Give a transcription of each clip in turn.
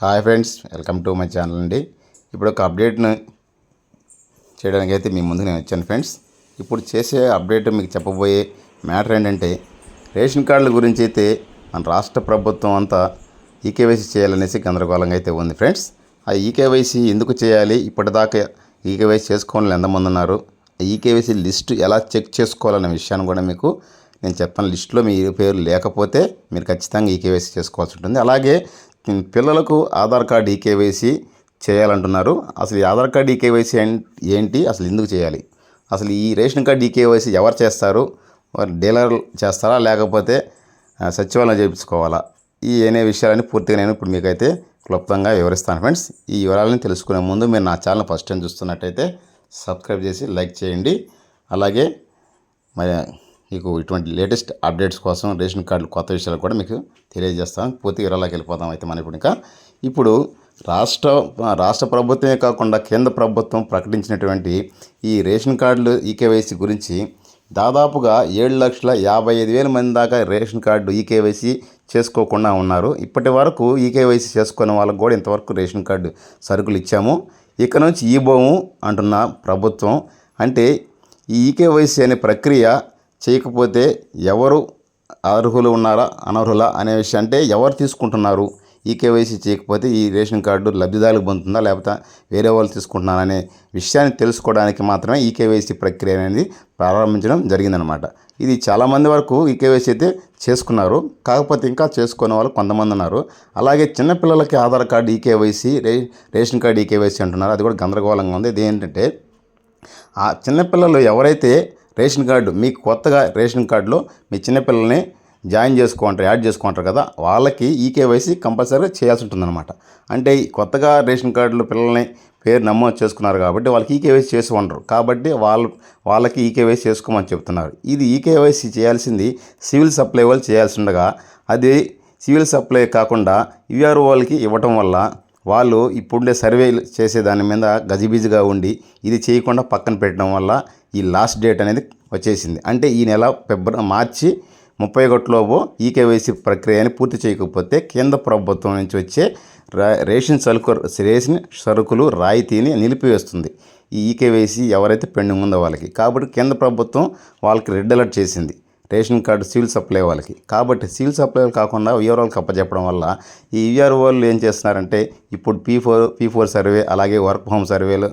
Hi friends welcome to my channel అండి. ఇప్పుడు ఒక అప్డేట్ను చేయడానికి అయితే మీ ముందు నేను వచ్చాను ఫ్రెండ్స్. ఇప్పుడు చేసే అప్డేట్ మీకు చెప్పబోయే మ్యాటర్ ఏంటంటే రేషన్ కార్డుల గురించి అయితే మన రాష్ట్ర ప్రభుత్వం అంతా ఈకేవైసీ చేయాలనేసి గందరగోళంగా అయితే ఉంది ఫ్రెండ్స్. ఆ ఈకేవైసీ ఎందుకు చేయాలి? ఇప్పటిదాకా ఈకేవైసీ చేసుకోవాలని ఎంతమంది ఉన్నారు? ఈకేవైసీ లిస్ట్ ఎలా చెక్ చేసుకోవాలనే విషయాన్ని కూడా మీకు నేను చెప్పాను. లిస్టులో మీ పేరు లేకపోతే మీరు ఖచ్చితంగా ఈకేవైసీ చేసుకోవాల్సి ఉంటుంది. అలాగే పిల్లలకు ఆధార్ కార్డు ఈకేవైసీ చేయాలంటున్నారు. అసలు ఈ ఆధార్ కార్డు ఈకేవైసీ ఏంటి? అసలు ఎందుకు చేయాలి? అసలు ఈ రేషన్ కార్డు ఈకేవైసీ ఎవరు చేస్తారు? వారు డీలర్ చేస్తారా? లేకపోతే సచివాలయం చేయించుకోవాలా? ఈ అనే విషయాలని పూర్తిగా నేను ఇప్పుడు మీకైతే క్లుప్తంగా వివరిస్తాను ఫ్రెండ్స్. ఈ వివరాలను తెలుసుకునే ముందు మీరు నా ఛానల్ ఫస్ట్ టైం చూస్తున్నట్టయితే సబ్స్క్రైబ్ చేసి లైక్ చేయండి. అలాగే మరి మీకు ఇటువంటి లేటెస్ట్ అప్డేట్స్ కోసం రేషన్ కార్డులు కొత్త విషయాలు కూడా మీకు తెలియజేస్తాం. పూర్తి వివరాలకు వెళ్ళిపోదాం అయితే మనం ఇప్పుడు ఇంకా. ఇప్పుడు రాష్ట్ర రాష్ట్ర ప్రభుత్వమే కాకుండా కేంద్ర ప్రభుత్వం ప్రకటించినటువంటి ఈ రేషన్ కార్డులు ఈకేవైసీ గురించి దాదాపుగా ఏడు లక్షల యాభై ఐదు వేల మంది దాకా రేషన్ కార్డు ఈకేవైసీ చేసుకోకుండా ఉన్నారు. ఇప్పటి వరకు ఈకేవైసీ చేసుకున్న వాళ్ళకు కూడా ఇంతవరకు రేషన్ కార్డు సరుకులు ఇచ్చాము. ఇక నుంచి ఈబోము అంటున్న ప్రభుత్వం. అంటే ఈ ఈకేవైసీ అనే ప్రక్రియ చేయకపోతే ఎవరు అర్హులు ఉన్నారా అనర్హులా అనే విషయం అంటే ఎవరు తీసుకుంటున్నారు? ఈ కేవైసీ చేయకపోతే ఈ రేషన్ కార్డు లబ్ధిదారులకు పొందుతుందా లేకపోతే వేరే వాళ్ళు తీసుకుంటున్నారా అనే విషయాన్ని తెలుసుకోవడానికి మాత్రమే ఈ కేవైసీ ప్రక్రియ అనేది ప్రారంభించడం జరిగిందనమాట ఇది చాలామంది వరకు ఈ కేవైసీ అయితే చేసుకున్నారు. కాకపోతే ఇంకా చేసుకునే వాళ్ళు కొంతమంది ఉన్నారు. అలాగే చిన్నపిల్లలకి ఆధార్ కార్డు ఈకేవైసీ రే రేషన్ కార్డు ఈ కేవైసీ అంటున్నారు. అది కూడా గందరగోళంగా ఉంది. ఇది ఏంటంటే ఆ చిన్నపిల్లలు ఎవరైతే రేషన్ కార్డు మీకు కొత్తగా రేషన్ కార్డులో మీ చిన్నపిల్లల్ని జాయిన్ చేసుకుంటారు యాడ్ చేసుకుంటారు కదా వాళ్ళకి ఈకేవైసీ కంపల్సరీగా చేయాల్సి ఉంటుందన్నమాట. అంటే కొత్తగా రేషన్ కార్డులో పిల్లల్ని పేరు నమోదు చేసుకున్నారు కాబట్టి వాళ్ళకి ఈకేవైసీ చేసి ఉండరు కాబట్టి వాళ్ళు వాళ్ళకి ఈకేవైసీ చేసుకోమని చెప్తున్నారు. ఇది ఈకేవైసీ చేయాల్సింది సివిల్ సప్లై వాళ్ళు చేయాల్సి ఉండగా అది సివిల్ సప్లై కాకుండా యూఆర్ఓ వాళ్ళకి ఇవ్వటం వల్ల వాళ్ళు ఇప్పుడులే సర్వేలు చేసే దాని మీద గజిబిజిగా ఉండి ఇది చేయకుండా పక్కన పెట్టడం వల్ల ఈ లాస్ట్ డేట్ అనేది వచ్చేసింది. అంటే ఈ నెల ఫిబ్రవరి మార్చి ముప్పై ఒకటిలోపు ఈకేవైసీ ప్రక్రియని పూర్తి చేయకపోతే కేంద్ర ప్రభుత్వం నుంచి వచ్చే రేషన్ సరుకు రేషన్ సరుకులు రాయితీని నిలిపివేస్తుంది. ఈ ఈకేవైసీ ఎవరైతే పెండింగ్ ఉందో వాళ్ళకి. కాబట్టి కేంద్ర ప్రభుత్వం వాళ్ళకి రెడ్ అలర్ట్ చేసింది. రేషన్ కార్డు సివిల్ సప్లై వాళ్ళకి. కాబట్టి సివిల్ సప్లై వాళ్ళు కాకుండా విఆర్ఓలకు అప్పచెప్పడం వల్ల ఈ విఆర్ఓ వాళ్ళు ఏం చేస్తున్నారంటే ఇప్పుడు P four P four survey అలాగే వర్క్ హోమ్ సర్వేలు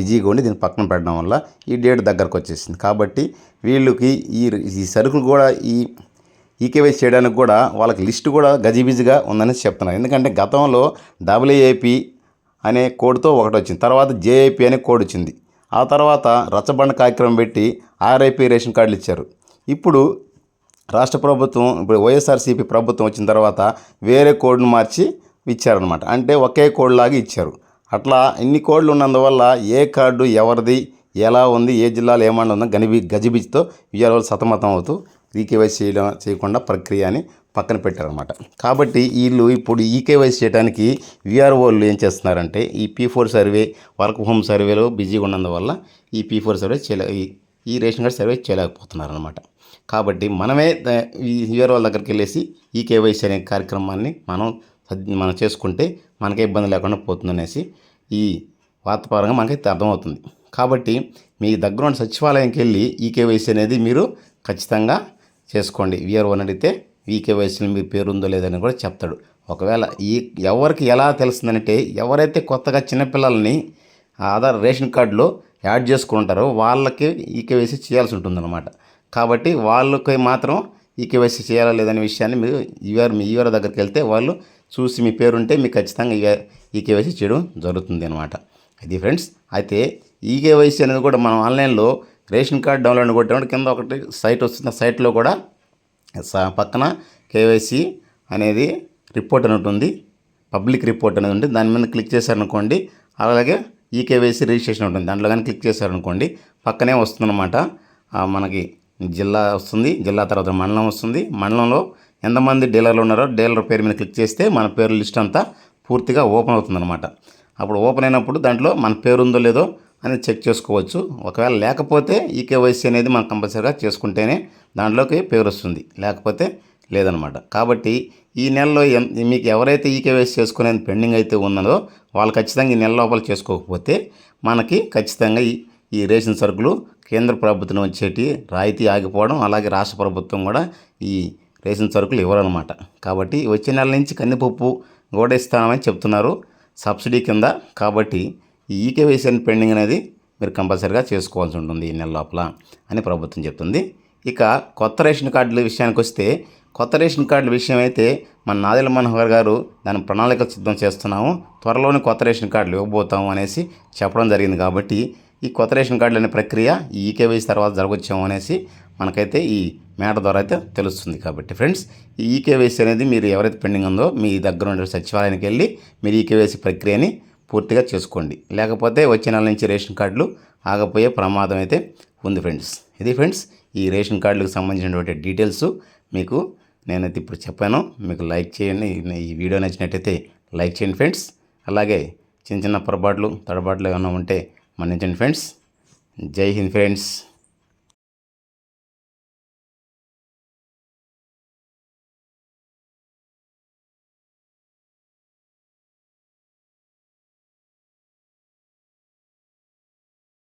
బిజీగా ఉండి దీన్ని పక్కన పెట్టడం వల్ల ఈ డేట్ దగ్గరకు వచ్చేసింది. కాబట్టి వీళ్ళకి ఈ ఈ సరుకులు కూడా ఈ ఈకేవైసీ చేయడానికి కూడా వాళ్ళకి లిస్ట్ కూడా గజిబిజిగా ఉందని చెప్తున్నారు. ఎందుకంటే గతంలో డబ్ల్యూఏపీ అనే కోడ్తో ఒకటి వచ్చింది. తర్వాత జేఏపీ అనే కోడ్ వచ్చింది. ఆ తర్వాత రచ్చబండ కార్యక్రమం పెట్టి ఆర్ఐపీ రేషన్ కార్డులు ఇచ్చారు. ఇప్పుడు రాష్ట్ర ప్రభుత్వం ఇప్పుడు వైఎస్ఆర్సీపీ ప్రభుత్వం వచ్చిన తర్వాత వేరే కోడ్ను మార్చి ఇచ్చారనమాట అంటే ఒకే కోడ్ లాగా ఇచ్చారు. అట్లా ఇన్ని కోడ్లు ఉన్నందువల్ల ఏ కార్డు ఎవరిది ఎలా ఉంది ఏ జిల్లాలో ఏమన్నా ఉందో గనిబి గజిబిజితో విజయవాడ సతమతం అవుతూ ఈకేవైసీ చేయడం చేయకుండా ప్రక్రియ అని పక్కన పెట్టారనమాట కాబట్టి వీళ్ళు ఇప్పుడు ఈకేవైసీ చేయడానికి విఆర్ఓలు ఏం చేస్తున్నారంటే ఈ P four survey work home సర్వేలో బిజీగా ఉన్నందువల్ల ఈ పీ ఫోర్ సర్వే చేయలే ఈ- రేషన్ కార్డు సర్వే చేయలేకపోతున్నారు అనమాట కాబట్టి మనమే వేరే వాళ్ళ దగ్గరికి వెళ్ళేసి ఈ కేవైసీ అనే కార్యక్రమాన్ని మనం మనం చేసుకుంటే మనకే ఇబ్బంది లేకుండా పోతుందనేసి ఈ వార్తాపరంగా మనకైతే అర్థమవుతుంది. కాబట్టి మీ దగ్గర ఉన్న సచివాలయంకి వెళ్ళి ఈ కేవైసీ అనేది మీరు ఖచ్చితంగా చేసుకోండి. విఆర్ఓని అడిగితే ఈ కేవైసీలో మీ పేరు ఉందో లేదని కూడా చెప్తాడు. ఒకవేళ ఈ ఎవరికి ఎలా తెలుస్తుందంటే ఎవరైతే కొత్తగా చిన్నపిల్లల్ని ఆధార్ రేషన్ కార్డులో యాడ్ చేసుకుంటారో వాళ్ళకి ఈ కేవైసీ చేయాల్సి ఉంటుందన్నమాట. కాబట్టి వాళ్ళకి మాత్రం ఈ కేవైసీ చేయాలా లేదనే విషయాన్ని మీరు ఈఆర్ మీ ఈఆర్ దగ్గరికి వెళ్తే వాళ్ళు చూసి మీ పేరు ఉంటే మీకు ఖచ్చితంగా ఈ- ఈ కేవైసీ చేయడం జరుగుతుంది అనమాట ఇది ఫ్రెండ్స్ అయితే ఈ కేవైసీ అనేది కూడా మనం ఆన్లైన్లో రేషన్ కార్డ్ డౌన్లోడ్ కొట్టడం కింద ఒకటి సైట్ వస్తుంది సైట్లో కూడా పక్కన కేవైసీ అనేది రిపోర్ట్ అని ఉంటుంది పబ్లిక్ రిపోర్ట్ అనేది ఉంటుంది దాని మీద క్లిక్ చేశారనుకోండి అలాగే ఈ కేవైసీ రిజిస్ట్రేషన్ ఉంటుంది. దాంట్లో కానీ క్లిక్ చేశారనుకోండి పక్కనే వస్తుందన్నమాట. మనకి జిల్లా వస్తుంది జిల్లా తర్వాత మండలం వస్తుంది. మండలంలో ఎంతమంది డీలర్లు ఉన్నారో డీలర్ పేరు మీద క్లిక్ చేస్తే మన పేరు లిస్ట్ అంతా పూర్తిగా ఓపెన్ అవుతుందన్నమాట. అప్పుడు ఓపెన్ అయినప్పుడు దాంట్లో మన పేరు ఉందో లేదో అనేది చెక్ చేసుకోవచ్చు. ఒకవేళ లేకపోతే ఈ కేవైసీ అనేది మనం కంపల్సరీగా చేసుకుంటేనే దాంట్లోకి పేరు వస్తుంది. లేకపోతే లేదనమాట. కాబట్టి ఈ నెలలో మీకు ఎవరైతే ఈకేవైసీ చేసుకునేది పెండింగ్ అయితే ఉన్నదో వాళ్ళు ఖచ్చితంగా ఈ నెల లోపల చేసుకోకపోతే మనకి ఖచ్చితంగా ఈ ఈ రేషన్ సరుకులు కేంద్ర ప్రభుత్వం వచ్చేటి రాయితీ ఆగిపోవడం అలాగే రాష్ట్ర ప్రభుత్వం కూడా ఈ రేషన్ సరుకులు ఇవ్వరనమాట. కాబట్టి వచ్చే నెల నుంచి కందిపప్పు కూడా ఇస్తామని చెప్తున్నారు సబ్సిడీ కింద. కాబట్టి ఈ ఈకేవైసీ అని పెండింగ్ అనేది మీరు కంపల్సరీగా చేసుకోవాల్సి ఉంటుంది ఈ నెల లోపల అని ప్రభుత్వం చెప్తుంది. ఇక కొత్త రేషన్ కార్డుల విషయానికి వస్తే కొత్త రేషన్ కార్డుల విషయం అయితే మన నాదెల మనోహర్ గారు దాని ప్రణాళిక సిద్ధం చేస్తున్నాము. త్వరలోనే కొత్త రేషన్ కార్డులు ఇవ్వబోతాము అనేసి చెప్పడం జరిగింది కాబట్టి ఈ కొత్త రేషన్ కార్డులు అనే ప్రక్రియ ఈ ఈకేవైసీ తర్వాత జరగొచ్చాము అనేసి మనకైతే ఈ మేట ద్వారా అయితే తెలుస్తుంది కాబట్టి ఫ్రెండ్స్ ఈ ఈకేవైసీ అనేది మీరు ఎవరైతే పెండింగ్ ఉందో మీ దగ్గర ఉండే సచివాలయానికి వెళ్ళి మీరు ఈకేవైసీ ప్రక్రియని పూర్తిగా చేసుకోండి. లేకపోతే వచ్చే నెల నుంచి రేషన్ కార్డులు ఆగపోయే ప్రమాదం అయితే ఉంది ఫ్రెండ్స్. ఇది ఫ్రెండ్స్ ఈ రేషన్ కార్డులకు సంబంధించినటువంటి డీటెయిల్స్ మీకు నేనైతే ఇప్పుడు చెప్పాను మీకు లైక్ చేయండి. ఈ వీడియో నచ్చినట్టయితే లైక్ చేయండి ఫ్రెండ్స్. అలాగే చిన్న చిన్న పొరపాట్లు తడబాట్లు ఏమైనా ఉంటే మన్నించండి ఫ్రెండ్స్. జై హింద్ ఫ్రెండ్స్.